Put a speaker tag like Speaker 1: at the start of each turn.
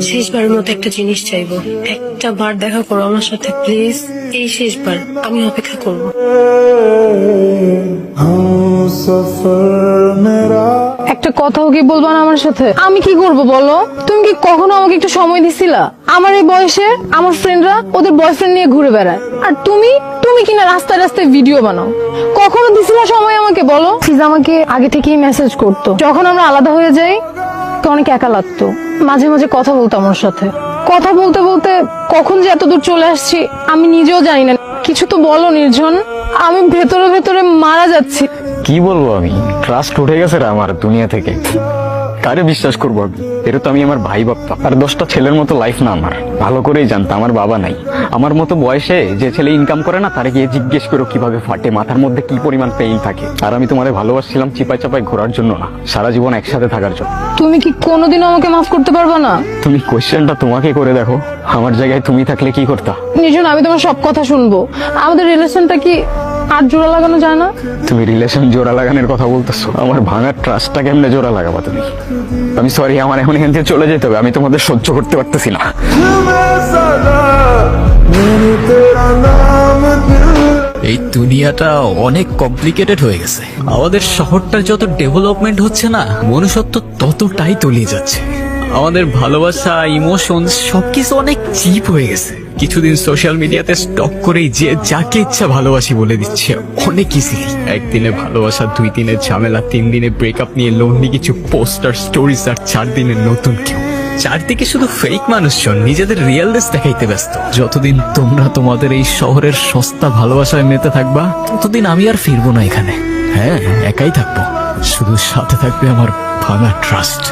Speaker 1: শেষবারের মতো একটা জিনিস চাইব। একটা বার দেখা করো আমার সাথে, প্লিজ। এই শেষবার আমি অপেক্ষা করব।
Speaker 2: একটা কথাও কি বলবা না আমার সাথে? আমি কি করব বলো? তুমি কি কখনো আমাকে একটু সময় দিছিলা? আমার এই বয়সে আমার ফ্রেন্ডরা ওদের বয়ফ্রেন্ড নিয়ে ঘুরে বেড়ায়। আর তুমি? তুমি কিনা রাস্তায় রাস্তায় ভিডিও বানাও। কখনো দিছিলা সময় আমাকে বলো? ফিজ আমাকে আগে থেকেই মেসেজ করতো। যখন আমরা আলাদা হয়ে যাই অনেক একা লাগতো। মাঝে মাঝে কথা বলতো আমার সাথে। কথা বলতে বলতে কখন যে এত দূর চলে আসছি, আমি নিজেও জানি না। কিছু তো বলো, নির্জন। আমি ভেতরে ভেতরে মারা যাচ্ছি।
Speaker 3: কি বলব আমি? ট্রাস্ট উঠে গেছে রে আমার দুনিয়া থেকে। কারে বিশ্বাস করব আমি? এটা তো আমি আমার ভাই ভাবতাম আর দশটা ছেলের মতো লাইফ না আমার। ভালো করেই জানতাম আমার বাবা নাই। আমার মতো বয়সে যে ছেলে ইনকাম করে না তারে গিয়ে জিজ্ঞেস করো কীভাবে ফাটে মাথার মধ্যে কি পরিমাণ পেইন থাকে। আর আমি তোমারে ভালোবাসছিলাম চিপাই চাপাই ঘোরার জন্য না সারা জীবন একসাথে থাকার জন্য।
Speaker 2: তুমি কি কোনোদিন আমাকে মাফ করতে পারবে না?
Speaker 3: তুমি কোয়েশ্চেনটা তোমাকে করে দেখো। আমার জায়গায় তুমি থাকলে কি করতা?
Speaker 2: নির্জন আমি তোমার সব কথা শুনব। আমাদের রিলেশনটা কি আর জোড়া লাগানো যায় না?
Speaker 3: তুমি রিলেশন জোড়া লাগানোর কথা বলতেছো। আমার ভাঙার ট্রাস্টটা কেমনে জোড়া লাগাবা তুমি? আমি সরি আমার এখন এখান থেকে চলে যেতে হবে। আমি তোমাদের সহ্য করতে পারতেছি না।
Speaker 4: এই দুনিয়াটা অনেক কমপ্লিকেটেড হয়ে গেছে। আমাদের শহরটার যত ডেভেলপমেন্ট হচ্ছে না মনুষ্যত্ব ততটাই তলিয়ে যাচ্ছে। আমাদের ভালোবাসা ইমোশন সবকিছু অনেক চিপ হয়ে গেছে। কিছুদিন সোশ্যাল মিডিয়াতে স্টক করেই যে যাকে ইচ্ছা ভালোবাসি বলে দিচ্ছে। অনেক ইজিলি একদিনে ভালোবাসা, দুই দিনে ঝামেলা, তিন দিনে ব্রেকআপ নিয়ে লোনলি কিছু পোস্টার স্টোরিজ আর চার দিনের নতুন কেউ। চারদিকে শুধু ফেক মানুষজন, নিজেদের রিয়েলনেস দেখাইতে ব্যস্ত। যতদিন তোমরা তোমাদের এই শহরের সস্তা ভালোবাসায় মেতে থাকবা, ততদিন আমি আর ফিরবো না এখানে। হ্যাঁ একাই থাকব। শুধু সাথে থাকবে আমার ভাঙা ট্রাস্ট